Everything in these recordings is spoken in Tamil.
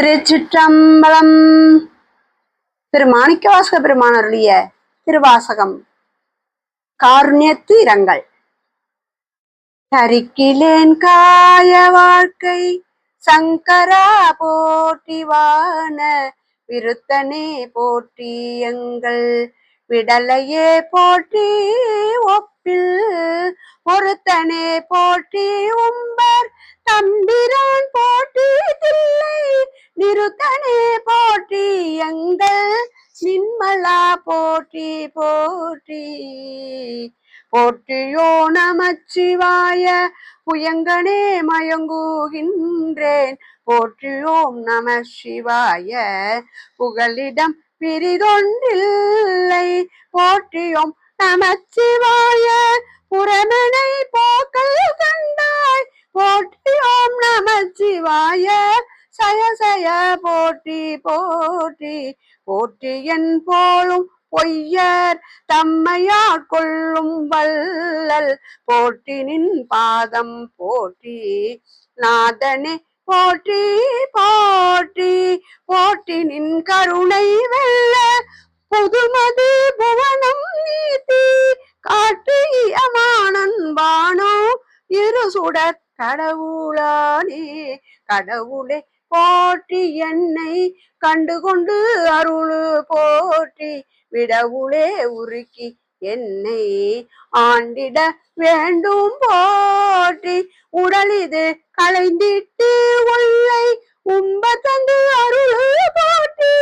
திருச்சிற்றம்பலம். திரு மாணிக்கவாசக பெருமான் அருளிய திருவாசகம். காருண்யத்து இரங்கல் தரிக்கிலேன் காய வாழ்க்கை சங்கரா போட்டிவான விருத்தனே போட்டி எங்கள். விடலையே போட்டி ஒப்பில் ஒருத்தனே போட்டி உம்பர் தம்பிரா நிருத்தனே போற்றி எங்கள் நின்மலா போற்றி போற்றி. போற்றியோ நமச்சிவாய புயங்கனே மயங்குகின்றேன். போற்றியோம் நம சிவாய புகலிடம் பிரிதொன்றில்லை. போற்றியோம் நமச்சிவாய புறமனை போக்கல் கண்டாய். போற்றியோம் நமச்சிவாய சய சய போற்றி போற்றி. போற்றி என் போலும் பொய்யர் தம்மையார் கொள்ளும் வல்லல் போற்றி நின் பாதம் போற்றி நாதனே போற்றி போற்றி. போற்றி நின் கருணை வெல்ல புதுமதி புவனம் நீதி காட்டி அமானன் இரு சுடற் கடவுளானே. கடவுளே போற்றி என்னை கண்டுகொண்டு அருளு போற்றி. விடவுளே உருக்கி என்னை ஆண்டிட வேண்டும் போற்றி. உடலிது களைந்திட்டு உள்ளை உம்ப தந்து அருளு போற்றி.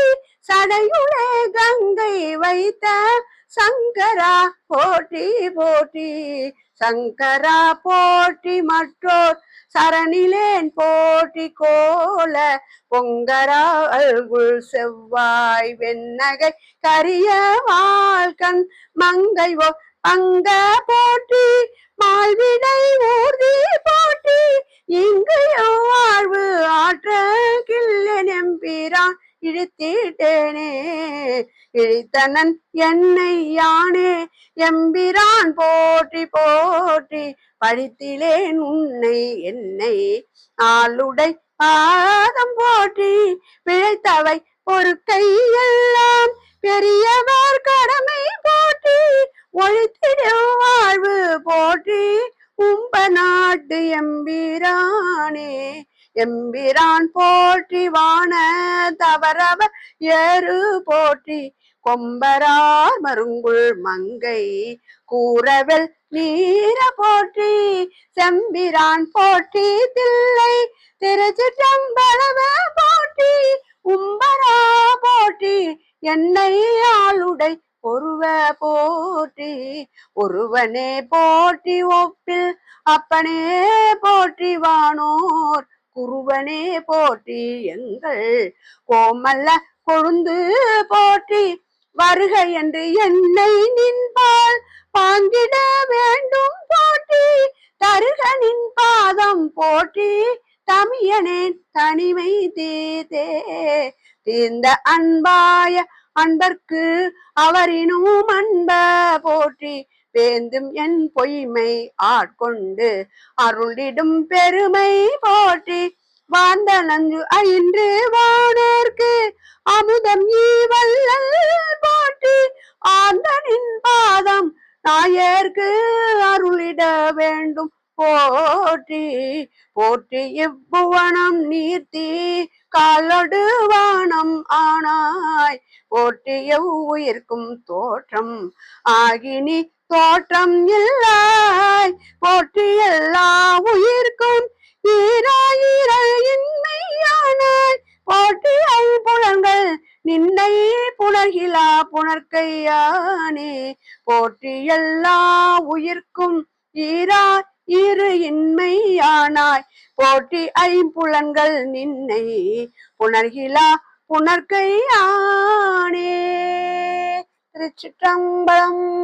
சடையுளே கங்கை வைத்த சங்கரா போட்டி போட்டி. சங்கரா போட்டி மற்றோர் சரணிலேன் போட்டி கோல பொங்கரா அல்குள் செவ்வாய் வெண்ணகை கரிய வாழ்கண் மங்கை ஓ போட்டி மால்வி இழித்தனன் என்னை யானே எம்பிரான் போற்றி போற்றி படித்திலேன் உன்னை என்னை ஆளுடை பாதம் போற்றி பிழைத்தவை ஒரு கையெல்லாம் பெரியவர் கடமை போற்றி ஒழித்திடும் வாழ்வு போற்றி உம்ப நாட்டு எம்பிரானே. எம்பிரான் போற்றி வான தவறவர் ஏறு போற்றி கொம்பரார் மருங்குள் மங்கை கூறவெல் நீர போற்றி செம்பிரான் போற்றி தில்லை திருச்சிற்றம்பலவ போற்றி உம்பரா போற்றி என்னை ஆளுடை ஒருவ போற்றி ஒருவனே போற்றி ஒப்பில் அப்பனே போற்றி வானோர் குருவனே போற்றி எங்கள் கோமல்ல கொழுந்து போற்றி வருக என்று என்னை நின்பால் பாங்கிட வேண்டும் போற்றி தருக நின் பாதம் போற்றி. தமியனே தனிமை தீதே தீர்ந்த அன்பாய அன்பர்க்கு அவரினும் அன்ப போற்றி. வேந்தும் என் பொய்மை ஆட்கொண்டு அருளிடும் பெருமை போற்றி. வாழ்ந்த நஞ்சு ஐன்று வானேற்கு அமுதம் ஈவல்லல் போற்றி ஆந்தனின் பாதம் நாயர்க்கு அருளிட வேண்டும். போற்றி போற்றி இவ்வுவனம் நீர்த்தி காலொடு வானம் ஆனாய். போற்றி எவ்வுயிர்க்கும் தோற்றம் ஆகினி தோற்றம் இல்லாய். போற்றி எல்லா புணர்க்கையானே போற்றி எல்லா உயிர்க்கும் ஈரா இரு இன்மையானாய். போற்றி ஐம்புலன்கள் நின்னை புணர்கிலா புணர்கையானே திருச்சிற்றம்பலம்